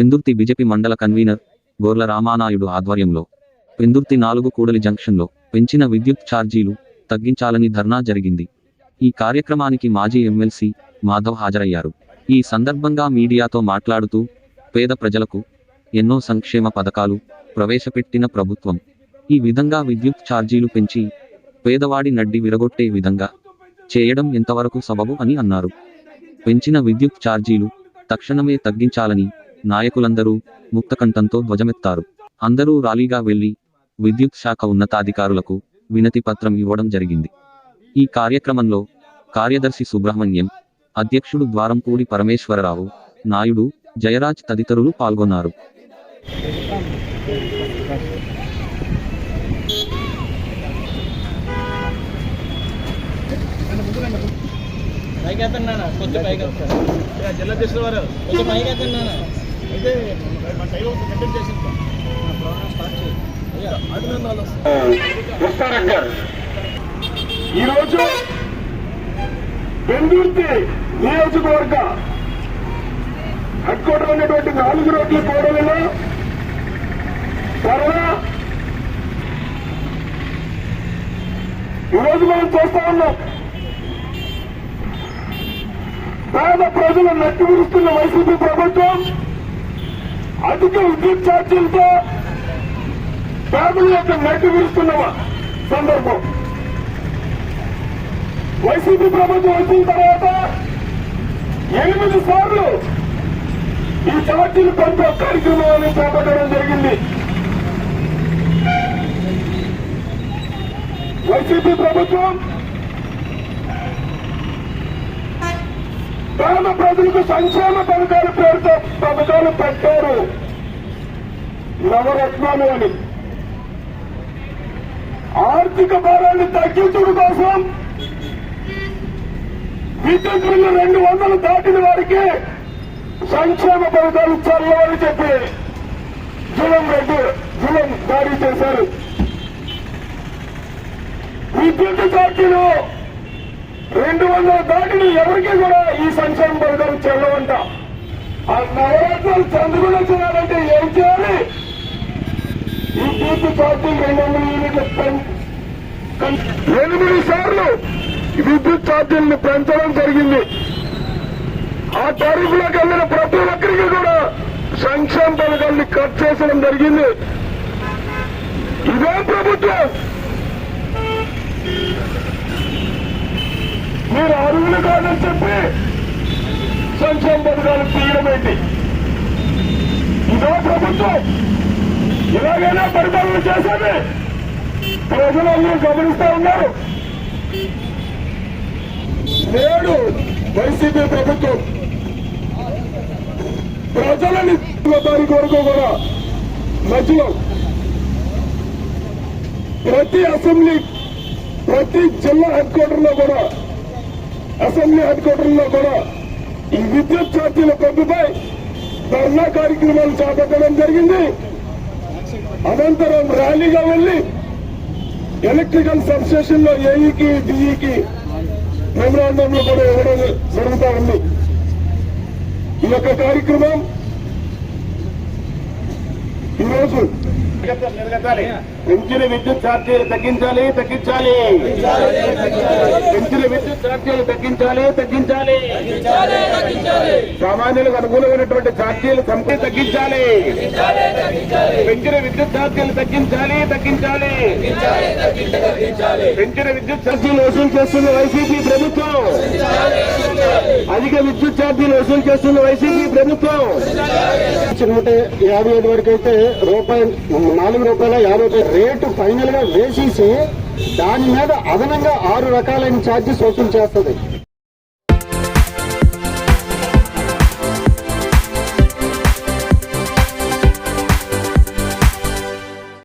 Pendurthi BJP మండల convener Gorla Ramanaidu ఆధ్వర్యంలో పెందుర్తి నాలుగు కూడలి జంక్షన్లో పెంచిన విద్యుత్ ఛార్జీలు తగ్గించాలని ధర్నా జరిగింది. ఈ కార్యక్రమానికి మాజీ ఎమ్మెల్సీ మాధవ్ హాజరయ్యారు. ఈ సందర్భంగా మీడియాతో మాట్లాడుతూ పేద ప్రజలకు ఎన్నో సంక్షేమ పథకాలు ప్రవేశపెట్టిన ప్రభుత్వం. ఈ విధంగా విద్యుత్ ఛార్జీలు పెంచి పేదవాడి నడ్డి విరగొట్టే విధంగా చేయడం ఎంతవరకు సబబు అని అన్నారు. పెంచిన విద్యుత్ ఛార్జీలు తక్షణమే తగ్గించాలని నాయకులందరూ ముక్తకంఠంతో ధ్వజమెత్తారు. అందరూ ర్యాలీగా వెళ్ళి విద్యుత్ శాఖ ఉన్నతాధికారులకు వినతి పత్రం ఇవ్వడం జరిగింది. ఈ కార్యక్రమంలో కార్యదర్శి సుబ్రహ్మణ్యం అధ్యక్షుడు ద్వారంపూడి పరమేశ్వరరావు నాయుడు జయరాజ్ తదితరులు పాల్గొన్నారు. పైకి ఎత్తండి కొంచెం పైకి జిల్లా వారు కొంచెం పైకి ఎత్తండి నాన్న అయితే మన టైం కంటెంట్ చేసింది ప్రోగ్రామ్ స్టార్ట్ చేయి. అయ్యా అభినందనలు కృష్ణారెడ్డి ఈరోజు పెందుర్తి నియోజకవర్గ హెడ్ క్వార్టర్ ఉన్నటువంటి నాలుగు రోడ్ల కూడలిలో త్వరగా ఈరోజు మనం చూస్తా ఉన్నాం. పేద ప్రజలు నెట్టి విరుస్తున్న వైసీపీ ప్రభుత్వం అధిక విద్యుత్ ఛార్జీలతో పేదల యొక్క నెట్టి విరుస్తున్న సందర్భం. వైసీపీ ప్రభుత్వం వచ్చిన తర్వాత ఎనిమిది సార్లు ఈ ఛార్జీలు పంపే కార్యక్రమాన్ని చేపట్టడం జరిగింది. వైసీపీ ప్రభుత్వం పేద ప్రజలకు సంక్షేమ పథకాల పేరుతో పథకాలు పెట్టారు. నవరత్నాలు అని. ఆర్థిక భారాన్ని తగ్గించడం కోసం విద్యుత్ బిల్లు రెండు వందలు దాటిన వారికి సంక్షేమ పథకాలు చల్లవని చెప్పి జులం రెడ్డి జులం జారీ చేశారు. విద్యుత్ ఛార్జీలు రెండు వందల దాటిని ఎవరికి కూడా ఈ సంక్షేమ పథకం చెల్లవంట. ఆ నవరత్నాలు చంద్రుడు చేయాలంటే ఏం చేయాలి? ఈ విద్యుత్ ఛార్జీలు రెండు వందల యూనిట్లు ఎనిమిది సార్లు విద్యుత్ ఛార్జీలను పెంచడం జరిగింది. ఆ టారిఫ్లోకి వెళ్ళిన ప్రతి ఒక్కరికి కూడా సంక్షేమ పథకాన్ని కట్ చేసడం జరిగింది. ఇదే ప్రభుత్వం మీరు అరువులు కాదని చెప్పి సంక్షేమ పథకాలు తీయడం ఏంటి? ఇదో ప్రభుత్వం. ఇలాగైనా పరిపాలన చేసేది ప్రజలందరూ గమనిస్తా ఉన్నారు. నేడు వైసీపీ ప్రభుత్వం ప్రజలని దానికి వరకు కూడా మధ్యలో ప్రతి అసెంబ్లీ ప్రతి జిల్లా హెడ్ క్వార్టర్లో కూడా అసెంబ్లీ హెడ్ క్వార్టర్లో కూడా ఈ విద్యుత్ ఛార్జీల పెంపుపై ధర్నా కార్యక్రమాలు చేపట్టడం జరిగింది. అనంతరం ర్యాలీగా వెళ్ళి ఎలక్ట్రికల్ సబ్స్టేషన్లో ఏఈకి డిఈకి మెమరాండంలో కూడా ఇవ్వడం జరుగుతా ఉంది. ఈ యొక్క కార్యక్రమం ఈరోజు పెంచిన విద్యుత్ ఛార్జీలు తగ్గించాలి తగ్గించాలి. పెంచిన విద్యుత్ ఛార్జీలు తగ్గించాలి తగ్గించాలి. సామాన్యులకు అనుకూలమైనటువంటి ఛార్జీలు సంఖ్య తగ్గించాలి. పెంచిన విద్యుత్ ఛార్జీలు తగ్గించాలి తగ్గించాలి. పెంచిన విద్యుత్ ఛార్జీలు వసూలు చేస్తున్న వైసీపీ ప్రభుత్వం. అధిక విద్యుత్ ఛార్జీలు వసూలు చేస్తున్న వైసీపీ ప్రభుత్వం. నూట యాభై ఐదు వరకు అయితే రూపాయి నాలుగు రూపాయల యాభై రేటు ఫైనల్గా వేసేసి దాని మీద అదనంగా ఆరు రకాలైన ఛార్జెస్ వసూలు చేస్తుంది.